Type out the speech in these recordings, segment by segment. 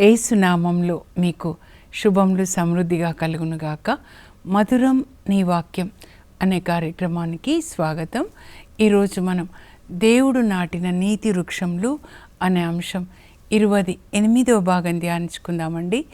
ఏసునామంలో మీకు శుభములు సమృద్ధిగా కలుగునుగాక. మధురం నీ వాక్యం అనే కార్యక్రమానికి స్వాగతం. ఈరోజు మనం దేవుడు నాటిన నీతి వృక్షంలు అనే అంశం ఇరవై ఎనిమిదో భాగం ధ్యానించుకుందామండి.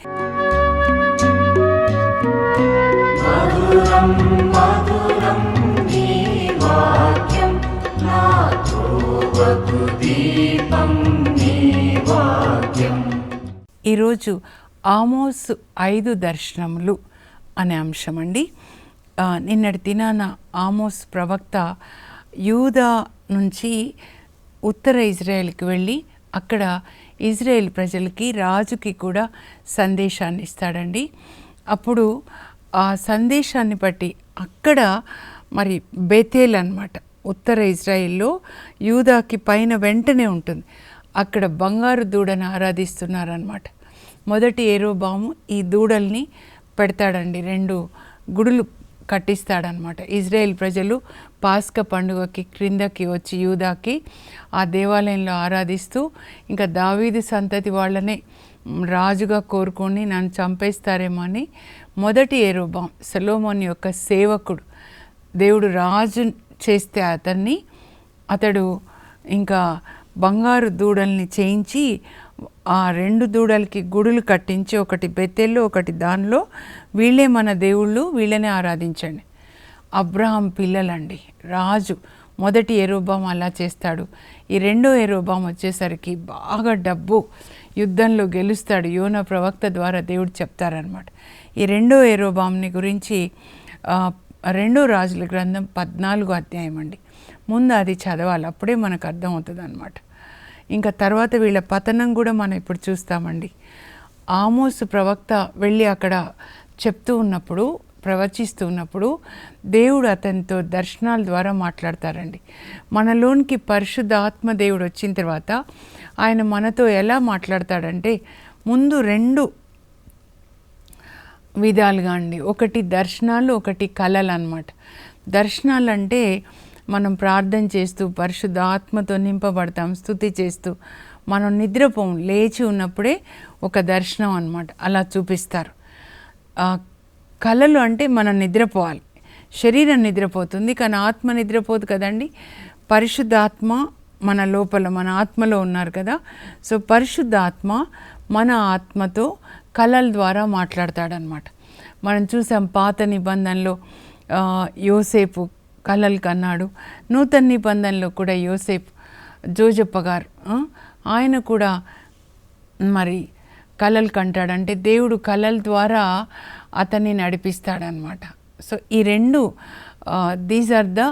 ఈరోజు ఆమోస్ ఐదు దర్శనములు అనే అంశం అండి నిన్నటి దినాన ఆమోస్ ప్రవక్త యూదా నుంచి ఉత్తర ఇజ్రాయెల్కి వెళ్ళి అక్కడ ఇజ్రాయెల్ ప్రజలకి రాజుకి కూడా సందేశాన్ని ఇస్తాడండి. అప్పుడు ఆ సందేశాన్ని బట్టి అక్కడ మరి బెతేల్ అన్నమాట. ఉత్తర ఇజ్రాయిల్లో యూదాకి పైన వెంటనే ఉంటుంది. అక్కడ బంగారు దూడను ఆరాధిస్తున్నారనమాట మొదటి ఏరోబాము ఈ దూడల్ని పెడతాడండి. రెండు గుడులు కట్టిస్తాడనమాట ఇజ్రాయెల్ ప్రజలు పాస్క పండుగకి క్రిందకి వచ్చి యూదాకి ఆ దేవాలయంలో ఆరాధిస్తూ ఇంకా దావీదు సంతతి వాళ్ళనే రాజుగా కోరుకొని నన్ను చంపేస్తారేమో అని మొదటి ఏరోబాం సలోమోన్ యొక్క సేవకుడు దేవుడు రాజు చేస్తే అతన్ని అతడు ఇంకా బంగారు దూడల్ని చేయించి ఆ రెండు దూడలకి గుడులు కట్టించి ఒకటి బెత్తెల్లో ఒకటి దానిలో వీళ్ళే మన దేవుళ్ళు వీళ్ళనే ఆరాధించండి. అబ్రహాం పిల్లలండి రాజు మొదటి ఎరోబాం అలా చేస్తాడు. ఈ రెండో ఎరోబాం వచ్చేసరికి బాగా డబ్బు యుద్ధంలో గెలుస్తాడు. యోన ప్రవక్త ద్వారా దేవుడు చెప్తారనమాట ఈ రెండో ఎరోబాంని గురించి రెండో రాజుల గ్రంథం పద్నాలుగు అధ్యాయం అండి. ముందు అది చదవాలి అప్పుడే మనకు అర్థమవుతుంది అనమాట ఇంకా తర్వాత వీళ్ళ పతనం కూడా మనం ఇప్పుడు చూస్తామండి. ఆమోసు ప్రవక్త వెళ్ళి అక్కడ చెప్తూ ఉన్నప్పుడు ప్రవచిస్తూ ఉన్నప్పుడు దేవుడు అతనితో దర్శనాల ద్వారా మాట్లాడతారండి. మనలోనికి పరిశుద్ధ ఆత్మ దేవుడు వచ్చిన తర్వాత ఆయన మనతో ఎలా మాట్లాడతాడంటే ముందు రెండు విధాలుగా అండి. ఒకటి దర్శనాలు ఒకటి కళలు అన్నమాట. దర్శనాలు అంటే మనం ప్రార్థన చేస్తూ పరిశుద్ధ ఆత్మతో నింపబడతాం స్థుతి చేస్తూ మనం నిద్రపోం లేచి ఉన్నప్పుడే ఒక దర్శనం అన్నమాట. అలా చూపిస్తారు. కళలు అంటే మనం నిద్రపోవాలి. శరీరం నిద్రపోతుంది కానీ ఆత్మ నిద్రపోదు కదండి. పరిశుద్ధ ఆత్మ మన లోపల మన ఆత్మలో ఉన్నారు కదా. సో పరిశుద్ధ ఆత్మ మన ఆత్మతో కళల ద్వారా మాట్లాడతాడనమాట మనం చూసాం పాత నిబంధనలో యోసేపు కలలు కన్నాడు. నూతన నిబంధనలో కూడా యోసేఫ్ జోజప్ప గారు ఆయన కూడా మరి కళలు కంటాడంటే దేవుడు కళల ద్వారా అతన్ని నడిపిస్తాడనమాట సో ఈ రెండు these are the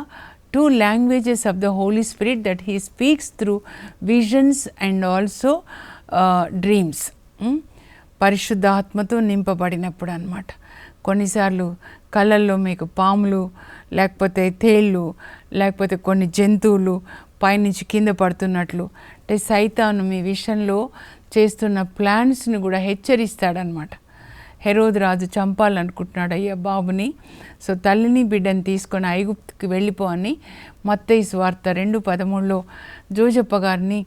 two languages of the Holy Spirit that he speaks through visions and also dreams పరిశుద్ధాత్మతో నింపబడినప్పుడు అనమాట కొన్నిసార్లు కళ్ళల్లో మీకు పాములు లేకపోతే తేళ్ళు లేకపోతే కొన్ని జంతువులు పైనుంచి కింద పడుతున్నట్లు. అంటే సైతాను మీ విషయంలో చేస్తున్న ప్లాన్స్ని కూడా హెచ్చరిస్తాడనమాట హెరోద్ రాజు చంపాలనుకుంటున్నాడు అయ్యా బాబుని. సో తల్లిని బిడ్డని తీసుకొని ఐగుప్తుకి వెళ్ళిపో అని మత్తయి స్వార్త రెండు పదమూడులో జోజప్ప గారిని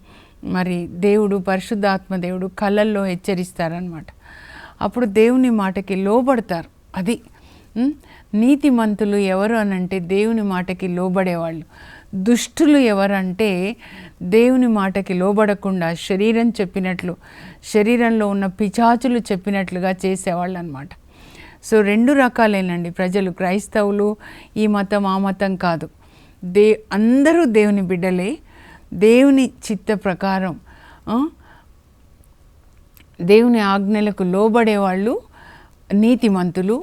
మరి దేవుడు పరిశుద్ధాత్మ దేవుడు కళ్ళల్లో హెచ్చరిస్తారనమాట అప్పుడు దేవుని మాటకి లోబడతారు. అది నీతిమంతులు ఎవరు అనంటే దేవుని మాటకి లోబడేవాళ్ళు. దుష్టులు ఎవరంటే దేవుని మాటకి లోబడకుండా శరీరం చెప్పినట్లు శరీరంలో ఉన్న పిచాచులు చెప్పినట్లుగా చేసేవాళ్ళు అనమాట సో రెండు రకాలేనండి ప్రజలు క్రైస్తవులు ఈ మతం ఆ మతం కాదు. దే అందరూ దేవుని బిడ్డలే దేవుని చిత్త ప్రకారం దేవుని ఆజ్ఞలకు లోబడేవాళ్ళు నీతిమంతులు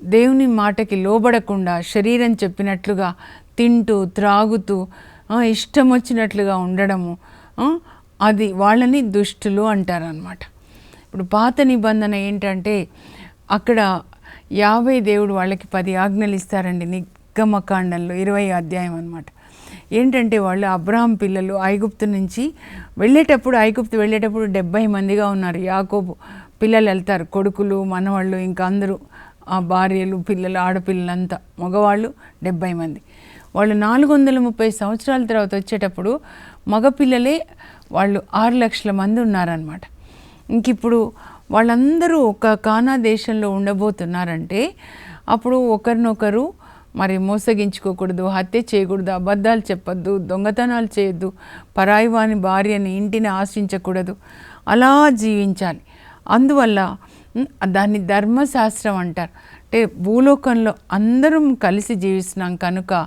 దేవుని మాటకి లోబడకుండా శరీరం చెప్పినట్లుగా తింటూ త్రాగుతూ ఇష్టం వచ్చినట్లుగా ఉండడము అది వాళ్ళని దుష్టులు అంటారనమాట ఇప్పుడు పాత నిబంధన ఏంటంటే అక్కడ యాభై దేవుడు వాళ్ళకి పది ఆజ్ఞలు ఇస్తారండి నిగ్గమకాండంలో ఇరవై అధ్యాయం అనమాట ఏంటంటే వాళ్ళు అబ్రహాం పిల్లలు ఐగుప్తు నుంచి వెళ్ళేటప్పుడు ఐగుప్తు వెళ్ళేటప్పుడు డెబ్బై మందిగా ఉన్నారు. యాకోబు పిల్లలు వెళ్తారు కొడుకులు మనవాళ్ళు ఇంకా అందరూ ఆ భార్యలు పిల్లలు ఆడపిల్లలంతా మగవాళ్ళు డెబ్బై మంది. వాళ్ళు నాలుగు వందల ముప్పై సంవత్సరాల తర్వాత వచ్చేటప్పుడు మగపిల్లలే వాళ్ళు ఆరు లక్షల మంది ఉన్నారనమాట ఇంక ఇప్పుడు వాళ్ళందరూ ఒక కానా దేశంలో ఉండబోతున్నారంటే అప్పుడు ఒకరినొకరు మరి మోసగించుకోకూడదు హత్య చేయకూడదు అబద్ధాలు చెప్పొద్దు దొంగతనాలు చేయొద్దు పరాయివాని భార్యని ఇంటిని ఆశించకూడదు అలా జీవించాలి. అందువల్ల దాన్ని ధర్మశాస్త్రం అంటారు. అంటే భూలోకంలో అందరం కలిసి జీవిస్తున్నాం కనుక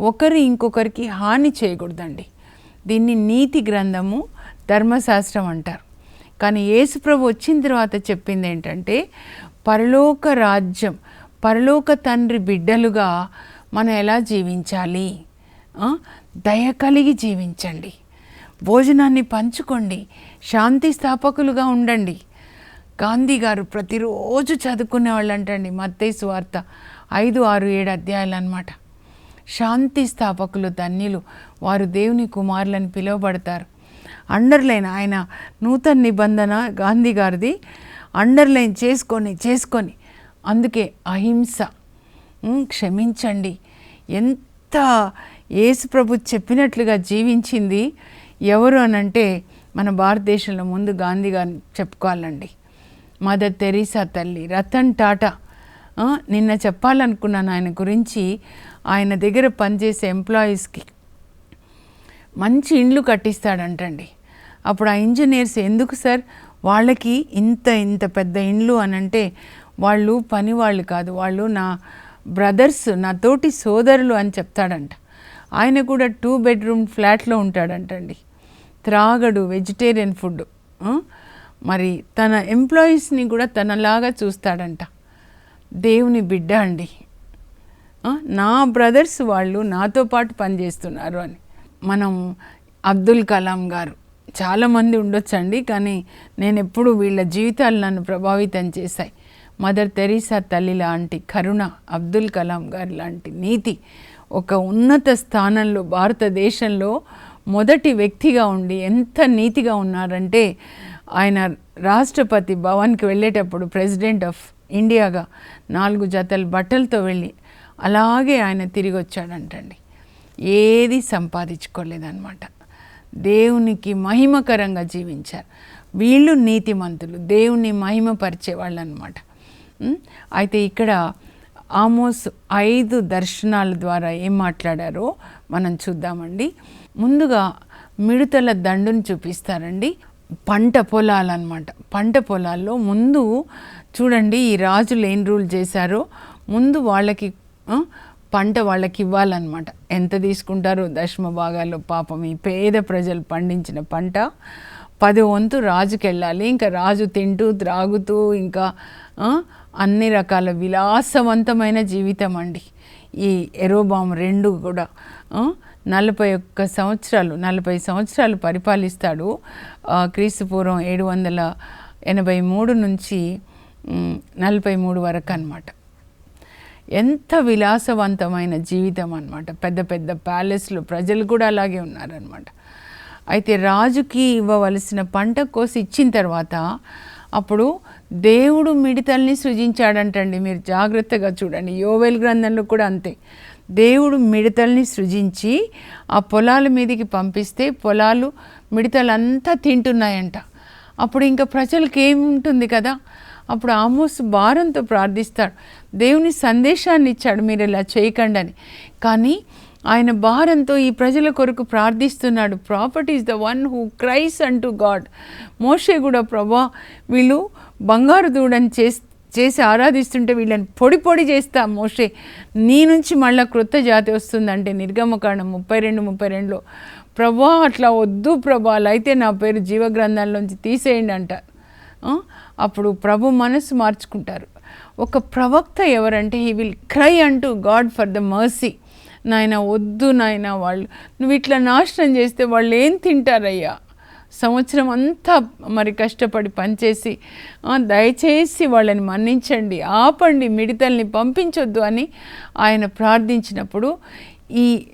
ఒకరు ఇంకొకరికి హాని చేయకూడదండి. దీన్ని నీతి గ్రంథము ధర్మశాస్త్రం అంటారు. కానీ యేసుప్రభు వచ్చిన తర్వాత చెప్పింది ఏంటంటే పరలోక రాజ్యం పరలోక తండ్రి బిడ్డలుగా మనం ఎలా జీవించాలి? దయ కలిగి జీవించండి. భోజనాన్ని పంచుకోండి. శాంతి స్థాపకులుగా ఉండండి. గాంధీ గారు ప్రతిరోజు చదువుకునే వాళ్ళు అంటండి మత్తయి వార్త ఐదు ఆరు ఏడు అధ్యాయాలు అనమాట శాంతి స్థాపకులు ధన్యులు వారు దేవుని కుమారులని పిలువబడతారు. అండర్లైన్ ఆయన నూతన నిబంధన గాంధీ గారిది అండర్లైన్ చేసుకొని చేసుకొని అందుకే అహింస. క్షమించండి. ఎంత యేసు ప్రభు చెప్పినట్లుగా జీవించింది ఎవరు అనంటే మన భారతదేశంలో ముందు గాంధీ గారిని చెప్పుకోవాలండి. మదర్ తెరీసా తల్లి రతన్ టాటా. నిన్న చెప్పాలనుకున్నాను ఆయన గురించి. ఆయన దగ్గర పనిచేసే ఎంప్లాయీస్కి మంచి ఇండ్లు కట్టిస్తాడంటండి. అప్పుడు ఆ ఇంజనీర్స్ ఎందుకు సార్? వాళ్ళకి ఇంత ఇంత పెద్ద ఇండ్లు అని అంటే వాళ్ళు పని వాళ్ళు కాదు. వాళ్ళు నా బ్రదర్స్ నా తోటి సోదరులు అని చెప్తాడంట. ఆయన కూడా టూ బెడ్రూమ్ ఫ్లాట్లో ఉంటాడంటండి. త్రాగడు వెజిటేరియన్ ఫుడ్ మరి తన ఎంప్లాయీస్ని కూడా తనలాగా చూస్తాడంట. దేవుని బిడ్డ అండి. నా బ్రదర్స్ వాళ్ళు నాతో పాటు పనిచేస్తున్నారు అని. మనం అబ్దుల్ కలాం గారు చాలామంది ఉండొచ్చండి కానీ నేను ఎప్పుడు వీళ్ళ జీవితాలు నన్ను ప్రభావితం చేశాయి. మదర్ తెరీసా తల్లి లాంటి కరుణ అబ్దుల్ కలాం గారు లాంటి నీతి ఒక ఉన్నత స్థానంలో భారతదేశంలో మొదటి వ్యక్తిగా ఉండి ఎంత నీతిగా ఉన్నారంటే ఆయన రాష్ట్రపతి భవన్కి వెళ్ళేటప్పుడు ప్రెసిడెంట్ ఆఫ్ ఇండియాగా నాలుగు జతల బట్టలతో వెళ్ళి అలాగే ఆయన తిరిగి వచ్చాడంటండి ఏది సంపాదించుకోలేదన్నమాట. దేవునికి మహిమకరంగా జీవించారు. వీళ్ళు నీతిమంతులు దేవుని మహిమపరిచే వాళ్ళు అనమాట అయితే ఇక్కడ ఆమోస్ ఐదు దర్శనాల ద్వారా ఏం మాట్లాడారో మనం చూద్దామండి. ముందుగా మిడతల దండుని చూపిస్తారండి. పంట పొలాలు అనమాట పంట పొలాల్లో ముందు చూడండి ఈ రాజులు ఏం రూల్ చేశారో? ముందు వాళ్ళకి పంట వాళ్ళకి ఇవ్వాలన్నమాట. ఎంత తీసుకుంటారో? దశమ భాగాల్లో పాపం ఈ పేద ప్రజలు పండించిన పంట. పది వంతు రాజుకి వెళ్ళాలి ఇంకా రాజు తింటూ త్రాగుతూ ఇంకా అన్ని రకాల విలాసవంతమైన జీవితం అండి. ఈ ఎరోబామ్ రెండు కూడా నలభై ఒక్క సంవత్సరాలు నలభై సంవత్సరాలు పరిపాలిస్తాడు. క్రీస్తుపూర్వం ఏడు వందల ఎనభై మూడు నుంచి నలభై మూడు వరకు అన్నమాట. ఎంత విలాసవంతమైన జీవితం అనమాట పెద్ద పెద్ద ప్యాలెస్లు ప్రజలు కూడా అలాగే ఉన్నారనమాట అయితే రాజుకి ఇవ్వవలసిన పంట కోసి ఇచ్చిన తర్వాత అప్పుడు దేవుడు మిడతల్ని సృజించాడంటండి. మీరు జాగ్రత్తగా చూడండి. యోవేల్ గ్రంథంలో కూడా అంతే. దేవుడు మిడతల్ని సృజించి ఆ పొలాల మీదకి పంపిస్తే పొలాలు మిడతలంతా తింటున్నాయంట. అప్పుడు ఇంకా ప్రజలకు ఏముంటుంది కదా? అప్పుడు ఆమోస్ భారంతో ప్రార్థిస్తాడు. దేవుని సందేశాన్ని ఇచ్చాడు మీరు ఇలా చేయకండి అని. కానీ ఆయన భారంతో ఈ ప్రజల కొరకు ప్రార్థిస్తున్నాడు. Property is the one who cries unto God మోషే కూడా ప్రభా వీళ్ళు బంగారు దూడని చేస్తే చేసి ఆరాధిస్తుంటే వీళ్ళని పొడి పొడి చేస్తా మోషే. నీ నుంచి మళ్ళీ క్రొత్త జాతి వస్తుందంటే నిర్గమకాండం ముప్పై రెండు ముప్పై రెండులో ప్రభా అట్లా వద్దు ప్రభాలు అయితే నా పేరు జీవగ్రంథాల్లోంచి తీసేయండి అంటారు అప్పుడు ప్రభు మనసు మార్చుకుంటారు. ఒక ప్రవక్త ఎవరంటే he will cry unto God for the mercy. నాయన వద్దు నాయన వాళ్ళు. నువ్వు ఇట్లా నాశనం చేస్తే వాళ్ళు ఏం తింటారయ్యా? సంవత్సరం అంతా మరి కష్టపడి పనిచేసి దయచేసి వాళ్ళని మన్నించండి ఆపండి మిడతల్ని పంపించొద్దు అని ఆయన ప్రార్థించినప్పుడు ఈ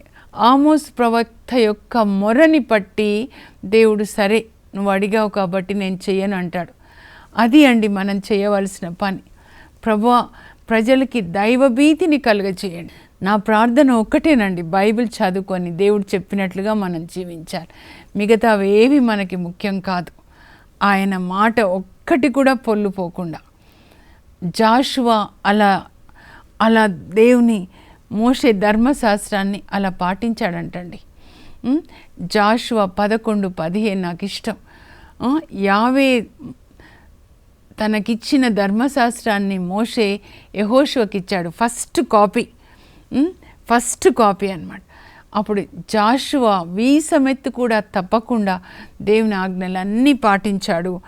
ఆమోస్ ప్రవక్త యొక్క మొరని పట్టి దేవుడు సరే నువ్వు అడిగావు కాబట్టి నేను చెయ్యను అంటాడు. అది అండి మనం చేయవలసిన పని. ప్రభా ప్రజలకి దైవభీతిని కలుగచేయండి నా ప్రార్థన ఒక్కటేనండి. బైబిల్ చదువుకొని దేవుడు చెప్పినట్లుగా మనం జీవించాలి. మిగతావి ఏవి మనకి ముఖ్యం కాదు. ఆయన మాట ఒక్కటి కూడా పొల్లుపోకుండా జాషువా అలా అలా దేవుని మోసే ధర్మశాస్త్రాన్ని అలా పాటించాడంటండి. జాషువా పదకొండు పదిహేను నాకు ఇష్టం. యావే తనకిచ్చిన ధర్మశాస్త్రాన్ని మోషే యహోషువకి ఇచ్చాడు ఫస్ట్ కాపీ. ఫస్ట్ కాపీ అన్నమాట. అప్పుడు జాషువా వీసమెత్తు కూడా తప్పకుండా దేవుని ఆజ్ఞలన్నీ పాటించాడు.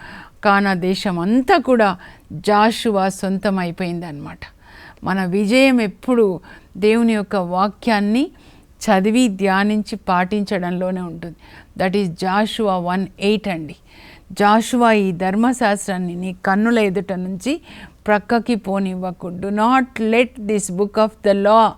కానా దేశం అంతా కూడా జాషువా సొంతం అయిపోయిందన్నమాట. మన విజయం ఎప్పుడు దేవుని యొక్క వాక్యాన్ని చదివి ధ్యానించి పాటించడంలోనే ఉంటుంది. That is Joshua one eight అండి. జాషువా ఈ ధర్మశాస్త్రాన్ని నీ కన్నుల ఎదుట నుంచి ప్రక్కకి పోనివ్వకు. Do not let this book of the law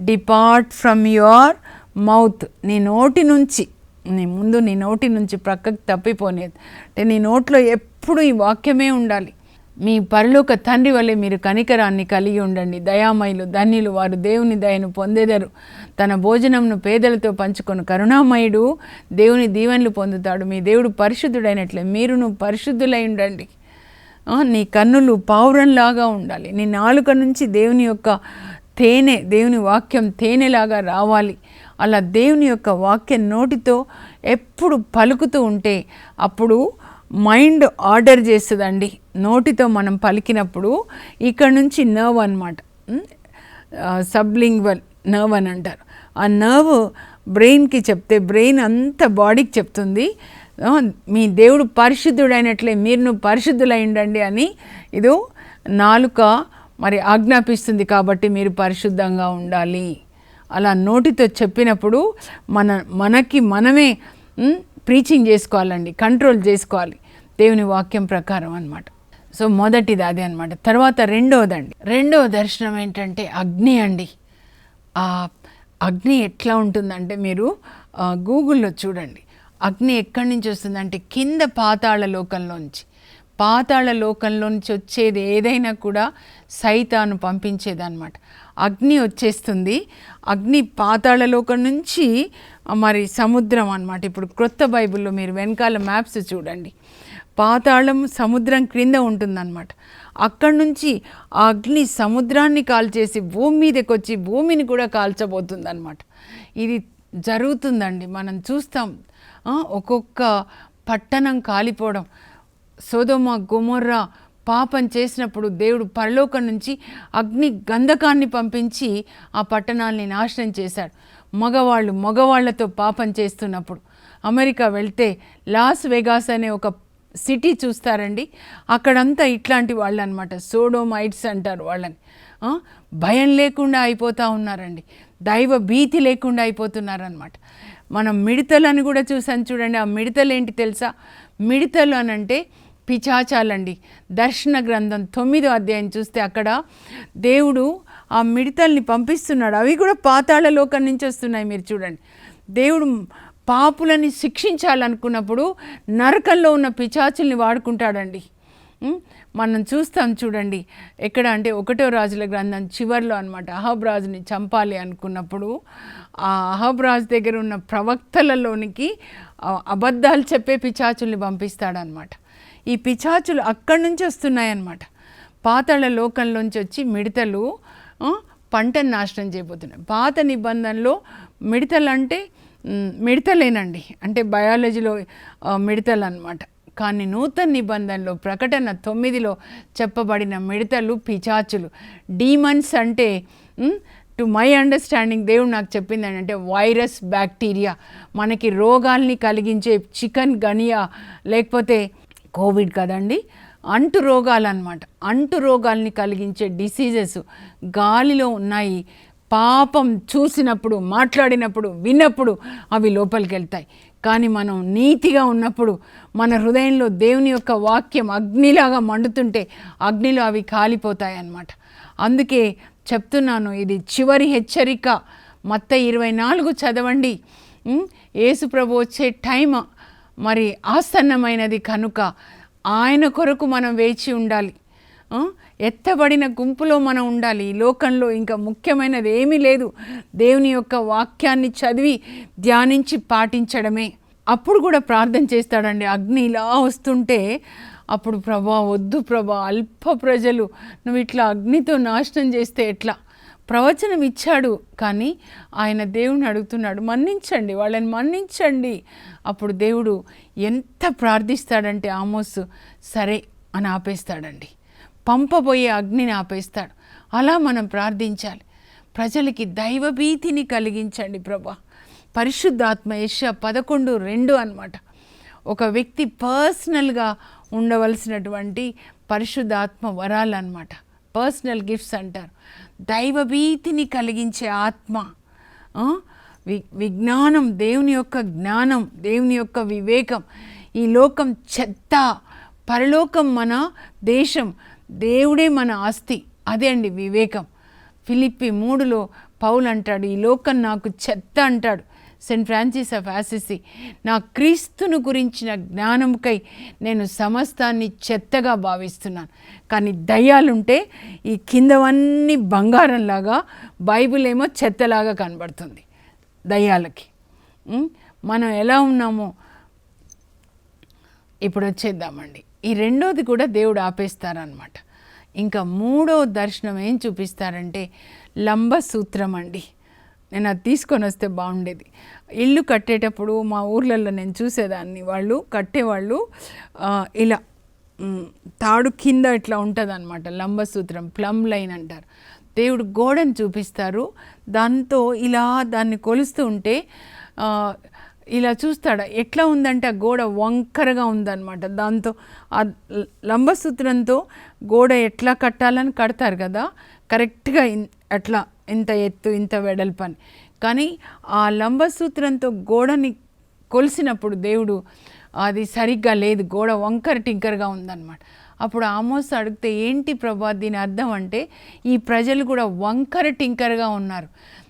depart from your mouth నీ నోటి నుంచి నీ ముందు నీ నోటి నుంచి ప్రక్కకు తప్పిపోనేది. అంటే నీ నోట్లో ఎప్పుడు ఈ వాక్యమే ఉండాలి. మీ పరలోక తండ్రి వల్లే మీరు కనికరాన్ని కలిగి ఉండండి. దయామయులు ధన్యులు వారు దేవుని దయను పొందేదరు. తన భోజనంను పేదలతో పంచుకొని. కరుణామయుడు దేవుని దీవెనలు పొందుతాడు. మీ దేవుడు పరిశుద్ధుడైనట్లే మీరును పరిశుద్ధులై ఉండండి. నీ కన్నులు పావురంలాగా ఉండాలి. నీ నాలుక నుంచి దేవుని యొక్క తేనె దేవుని వాక్యం తేనెలాగా రావాలి. అలా దేవుని యొక్క వాక్యం నోటితో ఎప్పుడు పలుకుతూ ఉంటే అప్పుడు మైండ్ ఆర్డర్ చేస్తుందండి. నోటితో మనం పలికినప్పుడు ఇక్కడ నుంచి నర్వ్ అనమాట సబ్లింగ్వల్ నర్వ్ అని అంటారు. ఆ నర్వ్ బ్రెయిన్కి చెప్తే బ్రెయిన్ అంత బాడీకి చెప్తుంది మీ దేవుడు పరిశుద్ధుడైనట్లే మీరు పరిశుద్ధులై ఉండండి అని. ఇది నాలుక మరి ఆజ్ఞాపిస్తుంది కాబట్టి మీరు పరిశుద్ధంగా ఉండాలి. అలా నోటితో చెప్పినప్పుడు మన మనకి మనమే ప్రీచింగ్ చేసుకోవాలండి కంట్రోల్ చేసుకోవాలి. దేవుని వాక్యం ప్రకారం అన్నమాట. సో మొదటిది అదే అనమాట తర్వాత రెండవదండి రెండవ దర్శనం ఏంటంటే అగ్ని అండి. ఆ అగ్ని ఎట్లా ఉంటుందంటే మీరు గూగుల్లో చూడండి. అగ్ని ఎక్కడి నుంచి వస్తుందంటే కింద పాతాళ లోకంలోంచి. పాతాళ లోకంలోంచి వచ్చేది ఏదైనా కూడా సైతాను పంపించేదన్నమాట. అగ్ని వచ్చేస్తుంది. అగ్ని పాతాళ లోకం నుంచి మరి సముద్రం అనమాట ఇప్పుడు క్రొత్త బైబిల్లో మీరు వెనకాల మ్యాప్స్ చూడండి. పాతాళం సముద్రం క్రింద ఉంటుందన్నమాట. అక్కడి నుంచి ఆ అగ్ని సముద్రాన్ని కాల్చేసి భూమి మీదకి వచ్చి భూమిని కూడా కాల్చబోతుందన్నమాట. ఇది జరుగుతుందండి. మనం చూస్తాం ఒక్కొక్క పట్టణం కాలిపోవడం. సోదోమ గుమొర్రా పాపం చేసినప్పుడు దేవుడు పరలోకం నుంచి అగ్ని గంధకాన్ని పంపించి ఆ పట్టణాల్ని నాశనం చేశాడు. మగవాళ్ళు మగవాళ్ళతో పాపం చేస్తున్నప్పుడు అమెరికా వెళ్తే లాస్ వెగాస్ అనే ఒక సిటీ చూస్తారండి. అక్కడంతా ఇట్లాంటి వాళ్ళు అనమాట సోడోమైట్స్ అంటారు వాళ్ళని. భయం లేకుండా అయిపోతూ ఉన్నారండి. దైవ భీతి లేకుండా అయిపోతున్నారనమాట మనం మిడతలని కూడా చూసాను చూడండి. ఆ మిడతలు ఏంటి తెలుసా? మిడతలు అని అంటే పిచాచాలండి. దర్శన గ్రంథం తొమ్మిదో అధ్యాయం చూస్తే అక్కడ దేవుడు ఆ మిడతల్ని పంపిస్తున్నాడు. అవి కూడా పాతాళ లోకం నుంచి వస్తున్నాయి మీరు చూడండి. దేవుడు పాపులని శిక్షించాలనుకున్నప్పుడు నరకంలో ఉన్న పిచాచుల్ని వాడుకుంటాడండి. మనం చూస్తాం చూడండి. ఎక్కడ అంటే ఒకటో రాజుల గ్రంథం చివర్లో అనమాట అహబ్ రాజుని చంపాలి అనుకున్నప్పుడు ఆ అహబ్ రాజు దగ్గర ఉన్న ప్రవక్తలలోనికి అబద్ధాలు చెప్పే పిచాచుల్ని పంపిస్తాడనమాట ఈ పిచాచులు అక్కడి నుంచి వస్తున్నాయన్నమాట. పాతాళ లోకంలోంచి వచ్చి మిడతలు పంటను నాశనం చేయబోతున్నాయి. పాత నిబంధనలో మిడతలు అంటే మిడతలేనండి. అంటే బయాలజీలో మిడతలు అనమాట కానీ నూతన నిబంధనలో ప్రకటన తొమ్మిదిలో చెప్పబడిన మిడతలు పిచాచులు డీమన్స్ అంటే టు మై అండర్స్టాండింగ్ దేవుడు నాకు చెప్పింది అంటే వైరస్ బ్యాక్టీరియా. మనకి రోగాల్ని కలిగించే చికెన్ గనియా లేకపోతే కోవిడ్ కదండి అంటు రోగాలు అనమాట అంటు రోగాల్ని కలిగించే డిసీజెస్ గాలిలో ఉన్నాయి. పాపం చూసినప్పుడు మాట్లాడినప్పుడు విన్నప్పుడు అవి లోపలికి వెళ్తాయి కానీ మనం నీతిగా ఉన్నప్పుడు మన హృదయంలో దేవుని యొక్క వాక్యం అగ్నిలాగా మండుతుంటే అగ్నిలో అవి కాలిపోతాయి అన్నమాట అందుకే చెప్తున్నాను ఇది చివరి హెచ్చరిక. మత్త ఇరవై నాలుగు చదవండి. ఏసుప్రభు వచ్చే టైం మరి ఆసన్నమైనది కనుక ఆయన కొరకు మనం వేచి ఉండాలి. ఎత్తబడిన గుంపులో మనం ఉండాలి. ఈ లోకంలో ఇంకా ముఖ్యమైనది ఏమీ లేదు. దేవుని యొక్క వాక్యాన్ని చదివి ధ్యానించి పాటించడమే. అప్పుడు కూడా ప్రార్థన చేస్తాడండి. అగ్ని ఇలా వస్తుంటే అప్పుడు ప్రభా వద్దు ప్రభా అల్ప ప్రజలు. నువ్వు ఇట్లా అగ్నితో నాశనం చేస్తే ఎట్లా? ప్రవచనం ఇచ్చాడు కానీ ఆయన దేవుని అడుగుతున్నాడు మన్నించండి వాళ్ళని మన్నించండి. అప్పుడు దేవుడు ఎంత ప్రార్థిస్తాడంటే ఆమోస్ సరే అని ఆపేస్తాడండి. పంపబోయే అగ్నిని ఆపేస్తాడు. అలా మనం ప్రార్థించాలి. ప్రజలకి దైవభీతిని కలిగించండి ప్రభా. పరిశుద్ధాత్మ యశ పదకొండు రెండు అన్నమాట. ఒక వ్యక్తి పర్సనల్గా ఉండవలసినటువంటి పరిశుద్ధాత్మ వరాలన్నమాట. పర్సనల్ గిఫ్ట్స్ అంటారు. దైవభీతిని కలిగించే ఆత్మ వి విజ్ఞానం దేవుని యొక్క జ్ఞానం దేవుని యొక్క వివేకం. ఈ లోకం చెత్త పరలోకం మన దేశం దేవుడే మన ఆస్తి. అదే అండి వివేకం. ఫిలిప్పి మూడులో పౌలు అంటాడు ఈ లోకం నాకు చెత్త అంటాడు. సెయింట్ ఫ్రాన్సిస్ ఆఫ్ ఆసిసి నా క్రీస్తును గురించిన జ్ఞానంకై నేను సమస్తాన్ని చెత్తగా భావిస్తున్నాను. కానీ దయ్యాలుంటే ఈ కిందవన్నీ బంగారంలాగా బైబిల్ ఏమో చెత్తలాగా కనబడుతుంది దయ్యాలకి. మనం ఎలా ఉన్నామో ఇప్పుడు వచ్చేద్దామండి. ఈ రెండోది కూడా దేవుడు ఆపేస్తారనమాట ఇంకా మూడో దర్శనం ఏం చూపిస్తారంటే లంబసూత్రం అండి నేను అది తీసుకొని వస్తే బాగుండేది. ఇల్లు కట్టేటప్పుడు మా ఊర్లలో నేను చూసేదాన్ని. వాళ్ళు కట్టేవాళ్ళు ఇలా తాడు కింద ఇట్లా ఉంటుంది అనమాట లంబసూత్రం ప్లమ్ లైన్ అంటారు. దేవుడు గోడను చూపిస్తారు. దాంతో ఇలా దాన్ని కొలుస్తూ ఉంటే ఇలా చూస్తాడు. ఎట్లా ఉందంటే ఆ గోడ వంకరగా ఉందన్నమాట. దాంతో ఆ లంబసూత్రంతో గోడ ఎట్లా కట్టాలని కడతారు కదా కరెక్ట్గా అట్లా ఇంత ఎత్తు ఇంత వెడల్పని కానీ ఆ లంబసూత్రంతో గోడని కొలిసినప్పుడు దేవుడు అది సరిగ్గా లేదు. గోడ వంకర టింకర్గా ఉందన్నమాట. అప్పుడు ఆమోస్ అడిగితే ఏంటి ప్రభా దీని అర్థం? అంటే ఈ ప్రజలు కూడా వంకర టింకర్గా ఉన్నారు.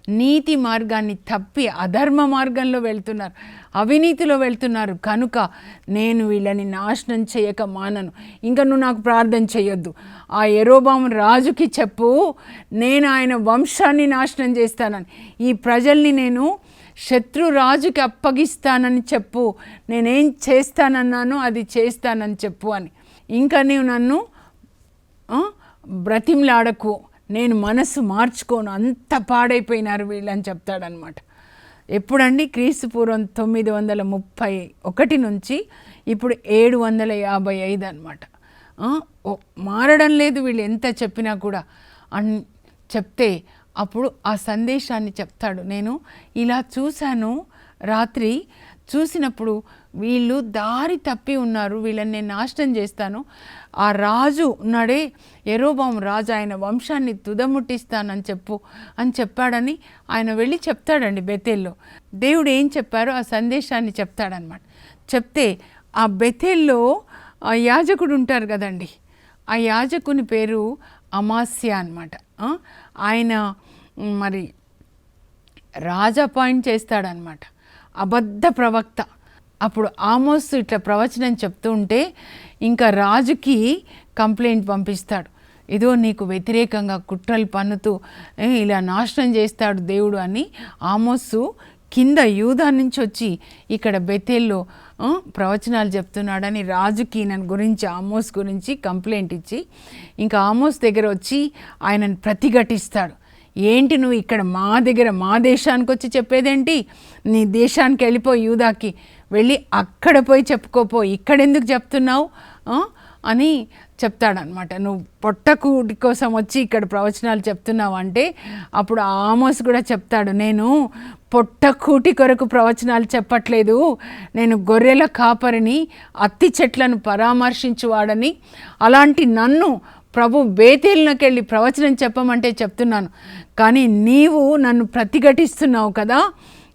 నీతి మార్గాన్ని తప్పి అధర్మ మార్గంలో వెళ్తున్నారు. అవినీతిలో వెళ్తున్నారు. కనుక నేను వీళ్ళని నాశనం చేయక మానను. ఇంకా నువ్వు నాకు ప్రార్థన చేయొద్దు ఆ ఎరోబాము రాజుకి చెప్పు నేను ఆయన వంశాన్ని నాశనం చేస్తానని. ఈ ప్రజల్ని నేను శత్రు రాజుకి అప్పగిస్తానని చెప్పు. నేనేం చేస్తానన్నానో అది చేస్తానని చెప్పు అని. ఇంకా నీవు నన్ను బ్రతిమ్లాడకు. నేను మనసు మార్చుకోను అంత పాడైపోయినారు వీళ్ళని చెప్తాడనమాట. ఎప్పుడండి క్రీస్తు పూర్వం తొమ్మిది వందల ముప్పై ఒకటి నుంచి ఇప్పుడు ఏడు వందల యాభై ఐదు అనమాట మారడం లేదు వీళ్ళు ఎంత చెప్పినా కూడా. అన్ చెప్తే అప్పుడు ఆ సందేశాన్ని చెప్తాడు. నేను ఇలా చూశాను రాత్రి చూసినప్పుడు వీళ్ళు దారి తప్పి ఉన్నారు వీళ్ళని నేను నాశనం చేస్తాను. ఆ రాజు ఉన్నాడే ఎరోబాం రాజు ఆయన వంశాన్ని తుదముట్టిస్తానని చెప్పు అని చెప్పాడని ఆయన వెళ్ళి చెప్తాడండి బెతేల్లో. దేవుడు ఏం చెప్పారో ఆ సందేశాన్ని చెప్తాడనమాట చెప్తే ఆ బెతేల్లో ఆ యాజకుడు ఉంటారు కదండి ఆ యాజకుని పేరు అమాస్య అనమాట ఆయన మరి రాజు అపాయింట్ చేస్తాడనమాట అబద్ధ ప్రవక్త. అప్పుడు ఆమోస్ ఇట్లా ప్రవచనం చెప్తూ ఉంటే ఇంకా రాజుకి కంప్లైంట్ పంపిస్తాడు. ఏదో నీకు వ్యతిరేకంగా కుట్రలు పన్నుతూ ఇలా నాశనం చేస్తాడు దేవుడు అని ఆమోసు కింద యూదా నుంచి వచ్చి ఇక్కడ బెతేల్లో ప్రవచనాలు చెప్తున్నాడని రాజుకి నన్ను గురించి ఆమోస్ గురించి కంప్లైంట్ ఇచ్చి ఇంకా ఆమోస్ దగ్గర వచ్చి ఆయనను ప్రతిఘటిస్తాడు. ఏంటి నువ్వు ఇక్కడ మా దగ్గర మా దేశానికి వచ్చి చెప్పేదేంటి? నీ దేశానికి వెళ్ళిపో యూదాకి. వెళ్ళి అక్కడ పోయి చెప్పుకోపో. ఇక్కడెందుకు చెప్తున్నావు? అని చెప్తాడనమాట. నువ్వు పొట్టకూటి కోసం వచ్చి ఇక్కడ ప్రవచనాలు చెప్తున్నావు అంటే అప్పుడు ఆమోస్ కూడా చెప్తాడు. నేను పొట్టకూటి కొరకు ప్రవచనాలు చెప్పట్లేదు. నేను గొర్రెల కాపరిని అత్తి చెట్లను పరామర్శించువాడని అలాంటి నన్ను ప్రభు బేతేల్లోకి వెళ్ళి ప్రవచనం చెప్పమంటే చెప్తున్నాను. కానీ నీవు నన్ను ప్రతిఘటిస్తున్నావు కదా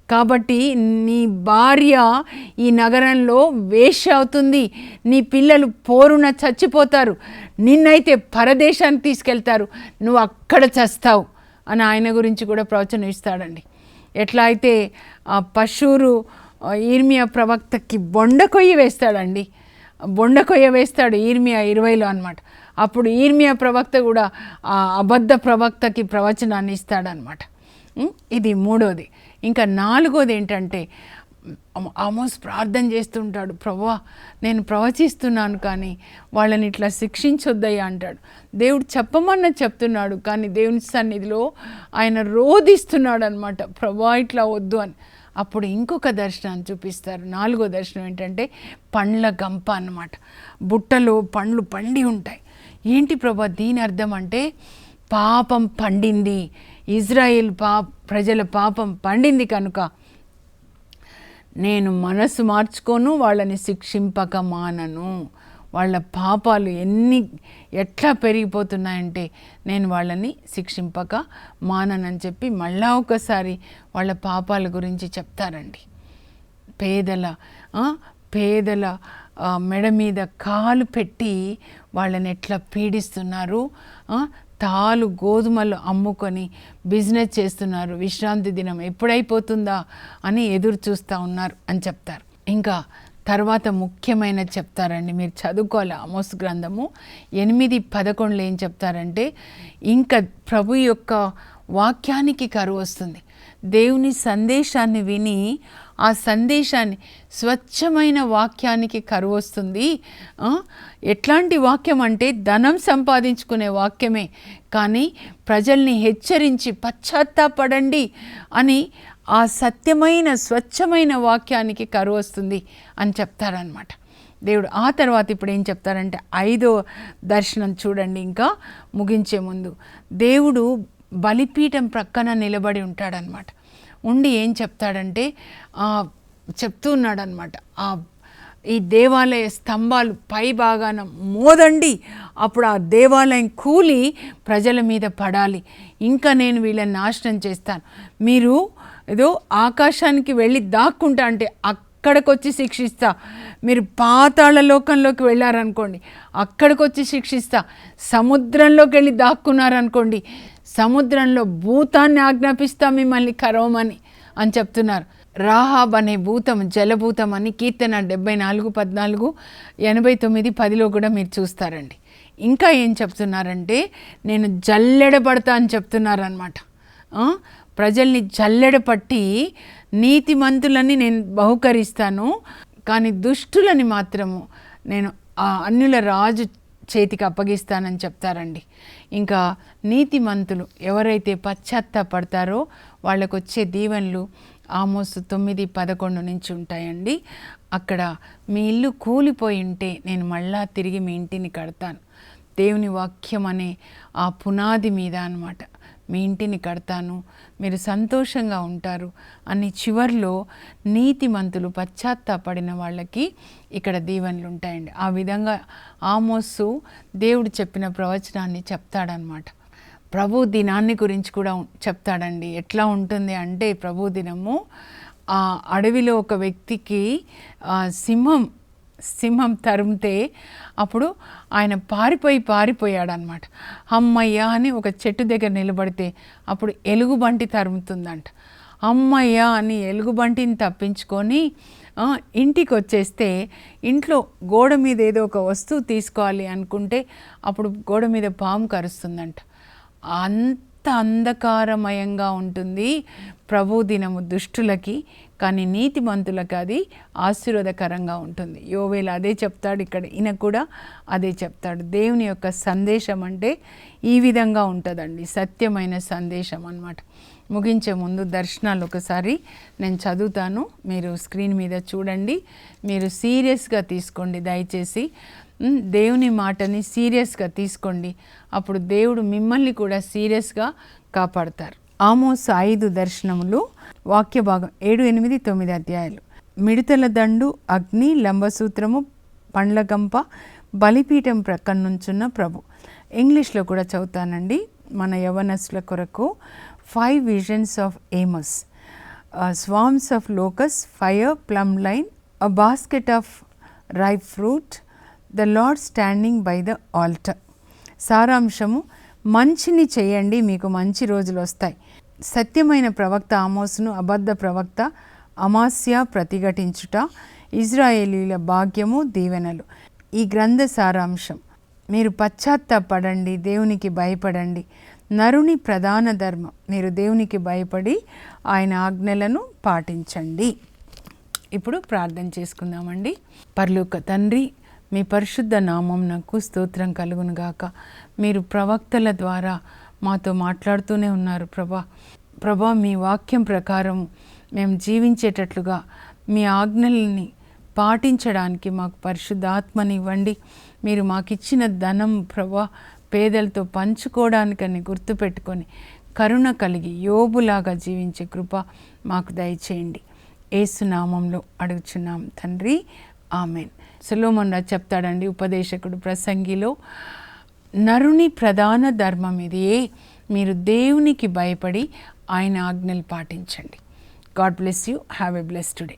కాబట్టి నీ భార్య ఈ నగరంలో వేశ్య అవుతుంది. నీ పిల్లలు పోరున చచ్చిపోతారు. నిన్నైతే పరదేశానికి తీసుకెళ్తారు. నువ్వు అక్కడ చస్తావు అని ఆయన గురించి కూడా ప్రవచనం ఇస్తాడండి. ఎట్లా అయితే ఆ పశువురు ఈర్మియా ప్రవక్తకి బొండ కొయ్యి వేస్తాడండి. బొండ కొయ్య వేస్తాడు ఈర్మియా ఇరవైలో అనమాట అప్పుడు ఈర్మియా ప్రవక్త కూడా ఆ అబద్ధ ప్రవక్తకి ప్రవచనాన్ని ఇస్తాడనమాట ఇది మూడోది. ఇంకా నాలుగోది ఏంటంటే ఆమోస్ ప్రార్థన చేస్తుంటాడు ప్రభా నేను ప్రవచిస్తున్నాను కానీ వాళ్ళని ఇట్లా శిక్షించొద్దయ్యా అంటాడు. దేవుడు చెప్పమన్న చెప్తున్నాడు కానీ దేవుని సన్నిధిలో ఆయన రోధిస్తున్నాడు అనమాట ప్రభా ఇట్లా వద్దు అని. అప్పుడు ఇంకొక దర్శనాన్ని చూపిస్తారు. నాలుగో దర్శనం ఏంటంటే పండ్ల గంప అన్నమాట. బుట్టలో పండ్లు పండి ఉంటాయి. ఏంటి ప్రభా దీని అర్థం అంటే పాపం పండింది ఇజ్రాయిల్ పా ప్రజల పాపం పండింది కనుక నేను మనసు మార్చుకోను వాళ్ళని శిక్షింపక మానను. వాళ్ళ పాపాలు ఎన్ని ఎట్లా పెరిగిపోతున్నాయంటే నేను వాళ్ళని శిక్షింపక మాననని చెప్పి మళ్ళా ఒకసారి వాళ్ళ పాపాల గురించి చెప్తారండి. పేదల పేదల మెడ మీద కాలు పెట్టి వాళ్ళని ఎట్లా పీడిస్తున్నారు తాలు గోధుమలు అమ్ముకొని బిజినెస్ చేస్తున్నారు. విశ్రాంతి దినం ఎప్పుడైపోతుందా అని ఎదురు చూస్తూ ఉన్నారు అని చెప్తారు. ఇంకా తర్వాత ముఖ్యమైన చెప్తారండి. మీరు చదువుకోవాలి? ఆమోస్ గ్రంథము ఎనిమిది పదకొండులో ఏం చెప్తారంటే ఇంకా ప్రభు యొక్క వాక్యానికి కరువు వస్తుంది. దేవుని సందేశాన్ని విని ఆ సందేశాన్ని స్వచ్ఛమైన వాక్యానికి కరువు వస్తుంది ఎట్లాంటి వాక్యం అంటే ధనం సంపాదించుకునే వాక్యమే. కానీ ప్రజల్ని హెచ్చరించి పశ్చాత్తాపడండి అని ఆ సత్యమైన స్వచ్ఛమైన వాక్యానికి కరువు వస్తుంది అని చెప్తారనమాట దేవుడు ఆ తర్వాత ఇప్పుడు ఏం చెప్తారంటే ఐదో దర్శనం చూడండి ఇంకా ముగించే ముందు. దేవుడు బలిపీఠం ప్రక్కన నిలబడి ఉంటాడనమాట ఉండి ఏం చెప్తాడంటే చెప్తూ ఉన్నాడనమాట ఆ ఈ దేవాలయ స్తంభాలు పై భాగాన మోదండి అప్పుడు ఆ దేవాలయం కూలి ప్రజల మీద పడాలి. ఇంకా నేను వీళ్ళని నాశనం చేస్తాను. మీరు ఏదో ఆకాశానికి వెళ్ళి దాక్కుంటా అంటే అక్కడికి వచ్చి శిక్షిస్తా. మీరు పాతాళ లోకంలోకి వెళ్ళారనుకోండి అక్కడికి వచ్చి శిక్షిస్తా. సముద్రంలోకి వెళ్ళి దాక్కున్నారనుకోండి సముద్రంలో భూతాన్ని ఆజ్ఞాపిస్తా మిమ్మల్ని కరవమని అని చెప్తున్నారు. రాహాబ్ అనే భూతం జలభూతం అని కీర్తన డెబ్బై నాలుగు పద్నాలుగు ఎనభై తొమ్మిది పదిలో కూడా మీరు చూస్తారండి. ఇంకా ఏం చెప్తున్నారంటే నేను జల్లెడబడతా అని చెప్తున్నారనమాట ప్రజల్ని జల్లెడపట్టి నీతిమంతులని నేను బహుకరిస్తాను కానీ దుష్టులని మాత్రము నేను ఆ అన్యుల రాజు చేతికి అప్పగిస్తానని చెప్తారండి. ఇంకా నీతిమంతులు ఎవరైతే పశ్చాత్తాపడతారో వాళ్ళకు వచ్చే దీవెనలు ఆమోసు తొమ్మిది పదకొండు నుంచి ఉంటాయండి. అక్కడ మీ ఇల్లు కూలిపోయి ఉంటే నేను మళ్ళా తిరిగి మీ ఇంటిని కడతాను. దేవుని వాక్యం అనే ఆ పునాది మీద అన్నమాట. మీ ఇంటిని కడతాను మీరు సంతోషంగా ఉంటారు అని చివర్లో నీతిమంతులు పశ్చాత్తాపడిన వాళ్ళకి ఇక్కడ దీవెనలు ఉంటాయండి. ఆ విధంగా ఆమోసు దేవుడు చెప్పిన ప్రవచనాన్ని చెప్తాడనమాట ప్రభు దినాన్ని గురించి కూడా చెప్తాడండి. ఎట్లా ఉంటుంది అంటే ప్రభు దినము ఆ అడవిలో ఒక వ్యక్తికి సింహం సింహం తరిమితే అప్పుడు ఆయన పారిపోయి పారిపోయాడనమాట అమ్మయ్య అని ఒక చెట్టు దగ్గర నిలబడితే అప్పుడు ఎలుగుబంటి తరుముతుందంట. అమ్మయ్య అని ఎలుగుబంటిని తప్పించుకొని ఇంటికి వచ్చేస్తే ఇంట్లో గోడ మీద ఏదో ఒక వస్తువు తీసుకోవాలి అనుకుంటే అప్పుడు గోడ మీద పాము కరుస్తుందంట. అంత ఎంత అంధకారమయంగా ఉంటుంది ప్రభు దినము దుష్టులకి కానీ నీతిమంతులకు అది ఆశీర్వాదకరంగా ఉంటుంది. యోవేలు అదే చెప్తాడు ఇక్కడ ఈయన కూడా అదే చెప్తాడు. దేవుని యొక్క సందేశం అంటే ఈ విధంగా ఉంటుందండి. సత్యమైన సందేశం అన్నమాట. ముగించే ముందు దర్శనాలు ఒకసారి నేను చదువుతాను. మీరు స్క్రీన్ మీద చూడండి. మీరు సీరియస్గా తీసుకోండి. దయచేసి దేవుని మాటని సీరియస్గా తీసుకోండి. అప్పుడు దేవుడు మిమ్మల్ని కూడా సీరియస్గా కాపాడతారు. ఆమోస్ ఐదు దర్శనములు వాక్య భాగం ఏడు ఎనిమిది తొమ్మిది అధ్యాయాలు. మిడతల దండు అగ్ని లంబసూత్రము పండ్లగంప బలిపీఠం ప్రక్కన నుంచున్న ప్రభు. ఇంగ్లీష్లో కూడా చదువుతానండి మన యవనస్ల కొరకు. Five visions of Amos swarms of locusts fire plumb line a basket of ripe fruit the Lord standing by the altar. సారాంశము మంచిని చేయండి మీకు మంచి రోజులు వస్తాయి. సత్యమైన ప్రవక్త ఆమోసును అబద్ధ ప్రవక్త అమాస్య ప్రతిఘటించుట ఇజ్రాయేలీల భాగ్యము దీవెనలు. ఈ గ్రంథ సారాంశం మీరు పశ్చాత్తాపడండి దేవునికి భయపడండి. నరుని ప్రధాన ధర్మం మీరు దేవునికి భయపడి ఆయన ఆజ్ఞలను పాటించండి. ఇప్పుడు ప్రార్థన చేసుకుందామండి. పర్లోక తండ్రి మీ పరిశుద్ధ నామం నాకు స్తోత్రం కలుగును గాక. మీరు ప్రవక్తల ద్వారా మాతో మాట్లాడుతూనే ఉన్నారు ప్రభా. ప్రభా మీ వాక్యం ప్రకారం మేము జీవించేటట్లుగా మీ ఆజ్ఞల్ని పాటించడానికి మాకు పరిశుద్ధాత్మని ఇవ్వండి. మీరు మాకిచ్చిన ధనం ప్రభా పేదలతో పంచుకోవడానికని గుర్తుపెట్టుకొని కరుణ కలిగి యోబులాగా జీవించే కృప మాకు దయచేయండి. ఏసునామంలో అడుగుచున్నాం తండ్రి. ఆమెన్. సులోమన్ రాజు చెప్తాడండి ఉపదేశకుడు ప్రసంగిలో నరుని ప్రధాన ధర్మం ఇదే. మీరు దేవునికి భయపడి ఆయన ఆజ్ఞలు పాటించండి. God bless you. Have a bless today